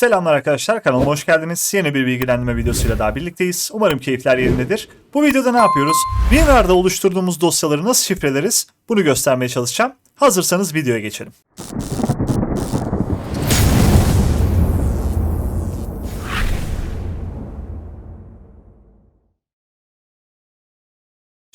Selamlar arkadaşlar kanalıma hoş geldiniz. Yeni bir bilgilendirme videosuyla daha birlikteyiz. Umarım keyifler yerindedir. Bu videoda ne yapıyoruz? WinRAR'da oluşturduğumuz dosyaları nasıl şifreleriz? Bunu göstermeye çalışacağım. Hazırsanız videoya geçelim.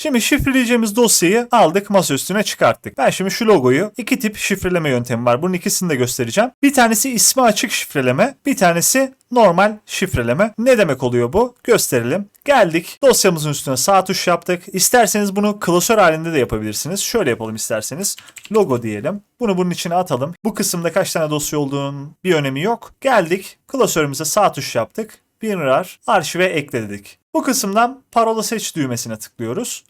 Şimdi şifreleyeceğimiz dosyayı aldık masa üstüne çıkarttık. Ben şimdi şu logoyu iki tip şifreleme yöntemi var. Bunun ikisini de göstereceğim. Bir tanesi ismi açık şifreleme, bir tanesi normal şifreleme. Ne demek oluyor bu? Gösterelim. Geldik dosyamızın üstüne sağ tuş yaptık. İsterseniz bunu klasör halinde de yapabilirsiniz. Şöyle yapalım isterseniz. Logo diyelim. Bunu bunun içine atalım. Bu kısımda kaç tane dosya olduğunun bir önemi yok. Geldik klasörümüze sağ tuş yaptık. WinRAR arşive ekledik. Bu kısımdan parola seç düğmesine tıklıyoruz.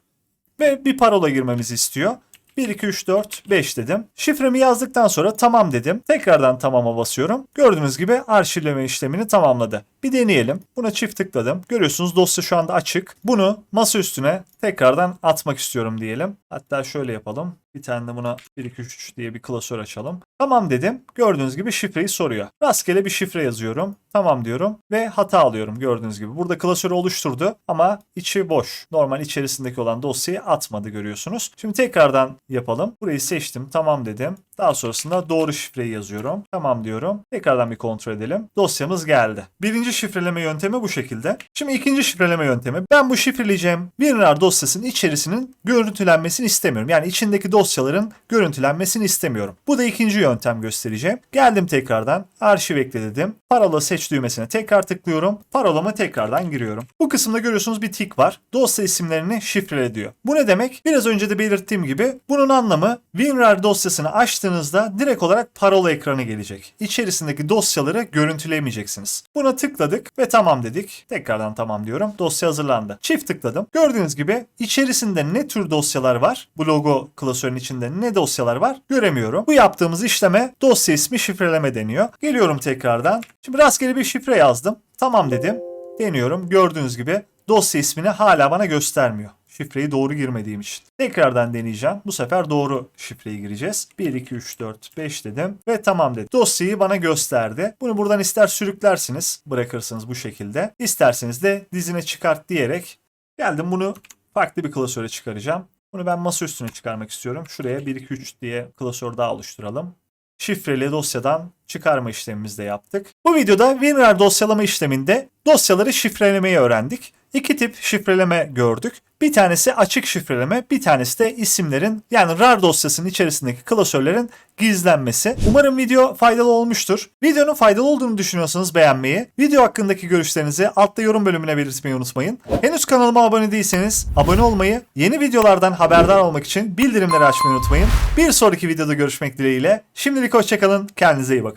Ve bir parola girmemizi istiyor. 1, 2, 3, 4, 5 dedim. Şifremi yazdıktan sonra tamam dedim. Tekrardan tamama basıyorum. Gördüğünüz gibi arşivleme işlemini tamamladı. Bir deneyelim. Buna çift tıkladım. Görüyorsunuz dosya şu anda açık. Bunu masa üstüne tekrardan atmak istiyorum diyelim. Hatta şöyle yapalım. Bir tane de buna 1, 2, 3 diye bir klasör açalım. Tamam dedim. Gördüğünüz gibi şifreyi soruyor. Rastgele bir şifre yazıyorum. Tamam diyorum ve hata alıyorum gördüğünüz gibi. Burada klasörü oluşturdu ama içi boş. Normal içerisindeki olan dosyayı atmadı görüyorsunuz. Şimdi tekrardan yapalım. Burayı seçtim. Tamam dedim. Daha sonrasında doğru şifreyi yazıyorum. Tamam diyorum. Tekrardan bir kontrol edelim. Dosyamız geldi. Birinci şifreleme yöntemi bu şekilde. Şimdi ikinci şifreleme yöntemi. Ben bu şifreleyeceğim WinRAR dosyasının içerisinin görüntülenmesini istemiyorum. Yani içindeki dosyaların görüntülenmesini istemiyorum. Bu da ikinci yöntem göstereceğim. Geldim tekrardan. Arşiv ekle dedim. Parola seç düğmesine tekrar tıklıyorum. Parolama tekrardan giriyorum. Bu kısımda görüyorsunuz bir tik var. Dosya isimlerini şifrele diyor. Bu ne demek? Biraz önce de belirttiğim gibi bunun anlamı WinRAR dosyasını açtığınızda direkt olarak parola ekranı gelecek. İçerisindeki dosyaları görüntüleyemeyeceksiniz. Buna tıkladık ve tamam dedik. Tekrardan tamam diyorum. Dosya hazırlandı. Çift tıkladım. Gördüğünüz gibi içerisinde ne tür dosyalar var? Bu logo klasörün içinde ne dosyalar var? Göremiyorum. Bu yaptığımız işleme dosya ismi şifreleme deniyor. Geliyorum tekrardan. Şimdi rastgele bir şifre yazdım. Tamam dedim. Deniyorum. Gördüğünüz gibi dosya ismini hala bana göstermiyor. Şifreyi doğru girmediğim için. Tekrardan deneyeceğim. Bu sefer doğru şifreyi gireceğiz. 1, 2, 3, 4, 5 dedim. Ve tamam dedim. Dosyayı bana gösterdi. Bunu buradan ister sürüklersiniz. Bırakırsınız bu şekilde. İsterseniz de dizine çıkart diyerek geldim bunu farklı bir klasöre çıkaracağım. Bunu ben masa üstüne çıkarmak istiyorum. Şuraya 1, 2, 3 diye klasör daha oluşturalım. Şifreli dosyadan çıkarma işlemimizi de yaptık. Bu videoda WinRAR dosyalama işleminde dosyaları şifrelemeyi öğrendik. İki tip şifreleme gördük. Bir tanesi açık şifreleme, bir tanesi de isimlerin yani RAR dosyasının içerisindeki klasörlerin gizlenmesi. Umarım video faydalı olmuştur. Videonun faydalı olduğunu düşünüyorsanız beğenmeyi, video hakkındaki görüşlerinizi altta yorum bölümüne belirtmeyi unutmayın. Henüz kanalıma abone değilseniz abone olmayı, yeni videolardan haberdar olmak için bildirimleri açmayı unutmayın. Bir sonraki videoda görüşmek dileğiyle. Şimdilik hoşçakalın, kendinize iyi bakın.